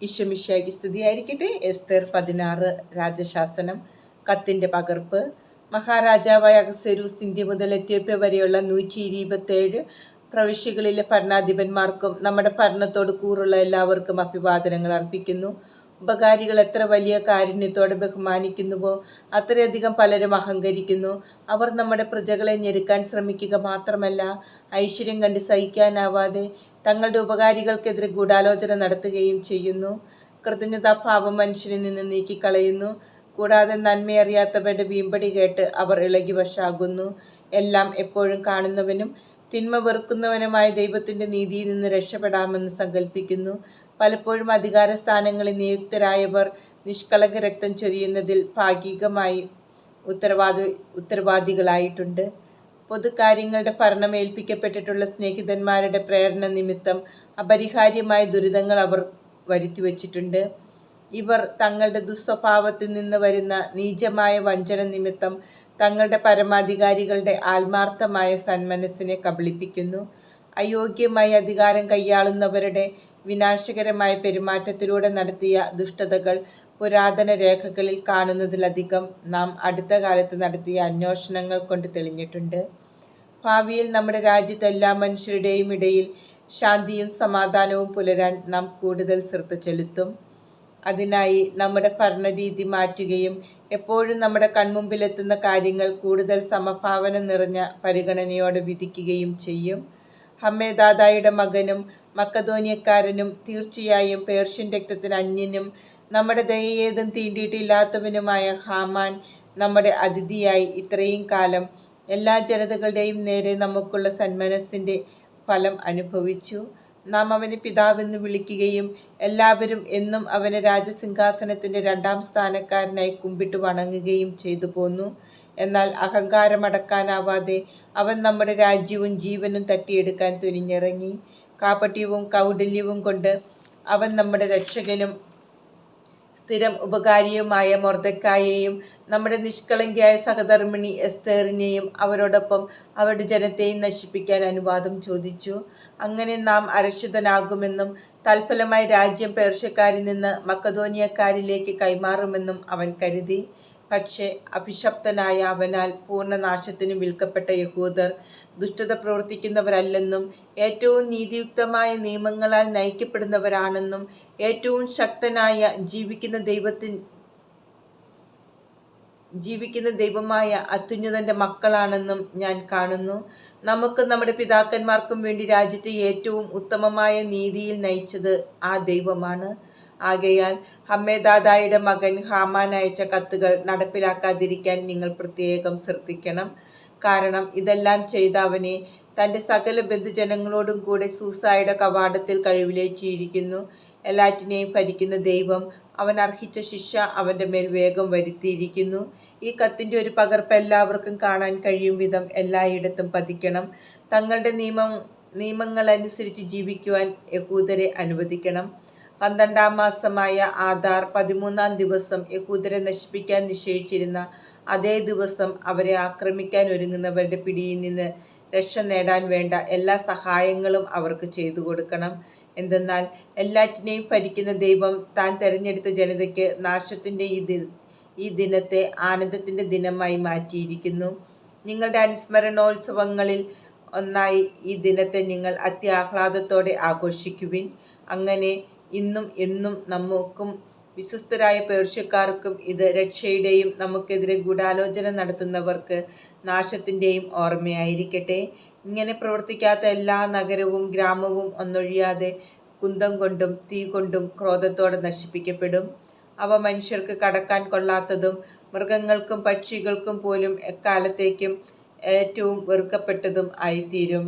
ഈശ്വമിഷയ്ക്ക് സ്തുതിയായിരിക്കട്ടെ എസ്തർ പതിനാറ് രാജശാസനം. കത്തിന്റെ പകർപ്പ്. മഹാരാജാവായ അഗസ്വരൂസ് ഇന്ത്യ മുതൽ എത്യോപ്യ വരെയുള്ള നൂറ്റി ഇരുപത്തേഴ് പ്രവിശ്യകളിലെ ഭരണാധിപന്മാർക്കും നമ്മുടെ ഭരണത്തോട് കൂറുള്ള എല്ലാവർക്കും അഭിവാദനങ്ങൾ അർപ്പിക്കുന്നു. ഉപകാരികൾ എത്ര വലിയ കാരുണ്യത്തോടെ ബഹുമാനിക്കുന്നുവോ അത്രയധികം പലരും അഹങ്കരിക്കുന്നു. അവർ നമ്മുടെ പ്രജകളെ ഞെരുക്കാൻ ശ്രമിക്കുക മാത്രമല്ല ഐശ്വര്യം കണ്ട് സഹിക്കാനാവാതെ തങ്ങളുടെ ഉപകാരികൾക്കെതിരെ ഗൂഢാലോചന നടത്തുകയും ചെയ്യുന്നു. കൃതജ്ഞതാഭാവം മനുഷ്യനിൽ നിന്ന് നീക്കിക്കളയുന്നു. കൂടാതെ നന്മയറിയാത്തവരുടെ വീമ്പടി കേട്ട് അവർ ഇളകി വശാകുന്നു. എല്ലാം എപ്പോഴും കാണുന്നവനും തിന്മ വെറുക്കുന്നവനുമായ ദൈവത്തിന്റെ നീതിയിൽ നിന്ന് രക്ഷപ്പെടാമെന്ന് സങ്കല്പിക്കുന്നു പലപ്പോഴും അധികാര സ്ഥാനങ്ങളിൽ നിയുക്തരായവർ നിഷ്കളങ്ക രക്തം ചൊരിയുന്നതിൽ ഭാഗികമായി ഉത്തരവാദി ഉത്തരവാദികളായിട്ടുണ്ട്. പൊതുകാര്യങ്ങളുടെ ഭരണം ഏൽപ്പിക്കപ്പെട്ടിട്ടുള്ള സ്നേഹിതന്മാരുടെ പ്രേരണ നിമിത്തം അപരിഹാര്യമായ ദുരിതങ്ങൾ അവർ വരുത്തിവച്ചിട്ടുണ്ട്. ഇവർ തങ്ങളുടെ ദുസ്വഭാവത്തിൽ നിന്ന് വരുന്ന നീചമായ വഞ്ചന നിമിത്തം തങ്ങളുടെ പരമാധികാരികളുടെ ആത്മാർത്ഥമായ സന്മനസ്സിനെ കബളിപ്പിക്കുന്നു. അയോഗ്യമായി അധികാരം കൈയാളുന്നവരുടെ വിനാശകരമായ പെരുമാറ്റത്തിലൂടെ നടത്തിയ ദുഷ്ടതകൾ പുരാതന രേഖകളിൽ കാണുന്നതിലധികം നാം അടുത്ത കാലത്ത് നടത്തിയ അന്വേഷണങ്ങൾ കൊണ്ട് തെളിഞ്ഞിട്ടുണ്ട്. ഭാവിയിൽ നമ്മുടെ രാജ്യത്ത് എല്ലാ മനുഷ്യരുടെയും ഇടയിൽ ശാന്തിയും സമാധാനവും പുലരാൻ നാം കൂടുതൽ ശ്രദ്ധ ചെലുത്തും. അതിനായി നമ്മുടെ ഭരണരീതി മാറ്റുകയും എപ്പോഴും നമ്മുടെ കൺമുമ്പിലെത്തുന്ന കാര്യങ്ങൾ കൂടുതൽ സമഭാവന നിറഞ്ഞ പരിഗണനയോടെ വിധിക്കുകയും ചെയ്യും. ഹമ്മേദാദായുടെ മകനും മക്കധോനിയക്കാരനും തീർച്ചയായും പേർഷ്യൻ രക്തത്തിന് അന്യനും നമ്മുടെ ദയയേതും തീണ്ടിയിട്ടില്ലാത്തവനുമായ ഹാമാൻ നമ്മുടെ അതിഥിയായി ഇത്രയും കാലം എല്ലാ ജനതകളുടെയും നേരെ നമുക്കുള്ള സന്മനസ്സിന്റെ ഫലം അനുഭവിച്ചു. നാം അവനെ പിതാവെന്ന് വിളിക്കുകയും എല്ലാവരും എന്നും അവനെ രാജസിംഹാസനത്തിന്റെ രണ്ടാം സ്ഥാനക്കാരനായി കുമ്പിട്ട് വണങ്ങുകയും ചെയ്തു പോന്നു. എന്നാൽ അഹങ്കാരമടക്കാനാവാതെ അവൻ നമ്മുടെ രാജ്യവും ജീവനും തട്ടിയെടുക്കാൻ തുനിഞ്ഞിറങ്ങി. കാപട്യവും കൗടല്യവും കൊണ്ട് അവൻ നമ്മുടെ രക്ഷകനും സ്ഥിരം ഉപകാരിയുമായ മൊർദക്കായെയും നമ്മുടെ നിഷ്കളങ്കിയായ സഹധർമ്മിണി എസ്തേറിനെയും അവരോടൊപ്പം അവരുടെ ജനത്തെയും നശിപ്പിക്കാൻ അനുവാദം ചോദിച്ചു. അങ്ങനെ നാം അരക്ഷിതനാകുമെന്നും തൽഫലമായി രാജ്യം പേർഷ്യക്കാരിൽ നിന്ന് മക്കതോനിയക്കാരിലേക്ക് കൈമാറുമെന്നും അവൻ കരുതി. പക്ഷേ അഭിശപ്തനായ അവനാൽ പൂർണനാശത്തിന് വിൽക്കപ്പെട്ട യഹൂദർ ദുഷ്ടത പ്രവർത്തിക്കുന്നവരല്ലെന്നും ഏറ്റവും നീതിയുക്തമായ നിയമങ്ങളാൽ നയിക്കപ്പെടുന്നവരാണെന്നും ഏറ്റവും ശക്തനായ ജീവിക്കുന്ന ദൈവത്തിൻ ജീവിക്കുന്ന ദൈവമായ അത്യുന്നതന്റെ മക്കളാണെന്നും ഞാൻ കാണുന്നു. നമുക്ക് നമ്മുടെ പിതാക്കന്മാർക്കും വേണ്ടി രാജ്യത്തെ ഏറ്റവും ഉത്തമമായ നീതിയിൽ നയിച്ചത് ആ ദൈവമാണ്. ആകയാൽ ഹമ്മേദാദായുടെ മകൻ ഹാമാൻ അയച്ച കത്തുകൾ നടപ്പിലാക്കാതിരിക്കാൻ നിങ്ങൾ പ്രത്യേകം ശ്രദ്ധിക്കണം. കാരണം ഇതെല്ലാം ചെയ്ത അവനെ തന്റെ സകല ബന്ധുജനങ്ങളോടും കൂടെ സൂസായുടെ കവാടത്തിൽ കഴിവിലേറ്റിയിരിക്കുന്നു. എല്ലാറ്റിനെയും ഭരിക്കുന്ന ദൈവം അവൻ അർഹിച്ച ശിക്ഷ അവന്റെ മേൽ വേഗം വരുത്തിയിരിക്കുന്നു. ഈ കത്തിന്റെ ഒരു പകർപ്പ് എല്ലാവർക്കും കാണാൻ കഴിയും വിധം എല്ലായിടത്തും പതിക്കണം. തങ്ങളുടെ നിയമം നിയമങ്ങൾ അനുസരിച്ച് ജീവിക്കുവാൻ യഹൂദരെ അനുവദിക്കണം. പന്ത്രണ്ടാം മാസമായ ആധാർ പതിമൂന്നാം ദിവസം യഹൂദരെ നശിപ്പിക്കാൻ നിശ്ചയിച്ചിരുന്ന അതേ ദിവസം അവരെ ആക്രമിക്കാൻ ഒരുങ്ങുന്നവരുടെ പിടിയിൽ നിന്ന് രക്ഷ നേടാൻ വേണ്ട എല്ലാ സഹായങ്ങളും അവർക്ക് ചെയ്തു കൊടുക്കണം. എന്തെന്നാൽ എല്ലാറ്റിനെയും ഭരിക്കുന്ന ദൈവം താൻ തെരഞ്ഞെടുത്ത ജനതയ്ക്ക് നാശത്തിന്റെ ഈ ഈ ദിനത്തെ ആനന്ദത്തിന്റെ ദിനമായി മാറ്റിയിരിക്കുന്നു. നിങ്ങളുടെ അനുസ്മരണോത്സവങ്ങളിൽ ഒന്നായി ഈ ദിനത്തെ നിങ്ങൾ അത്യാഹ്ലാദത്തോടെ ആഘോഷിക്കുവിൻ. അങ്ങനെ ഇന്നും എന്നും നമുക്കും വിശ്വസ്തരായ പേർഷ്യക്കാർക്കും ഇത് രക്ഷയുടെയും നമുക്കെതിരെ ഗൂഢാലോചന നടത്തുന്നവർക്ക് നാശത്തിന്റെയും ഓർമ്മയായിരിക്കട്ടെ. ഇങ്ങനെ പ്രവർത്തിക്കാത്ത എല്ലാ നഗരവും ഗ്രാമവും ഒന്നൊഴിയാതെ കുന്തം കൊണ്ടും തീ കൊണ്ടും ക്രോധത്തോടെ നശിപ്പിക്കപ്പെടും. അവ മനുഷ്യർക്ക് കടക്കാൻ കൊള്ളാത്തതും മൃഗങ്ങൾക്കും പക്ഷികൾക്കും പോലും എക്കാലത്തേക്കും ഏറ്റവും വെറുക്കപ്പെട്ടതും ആയിത്തീരും.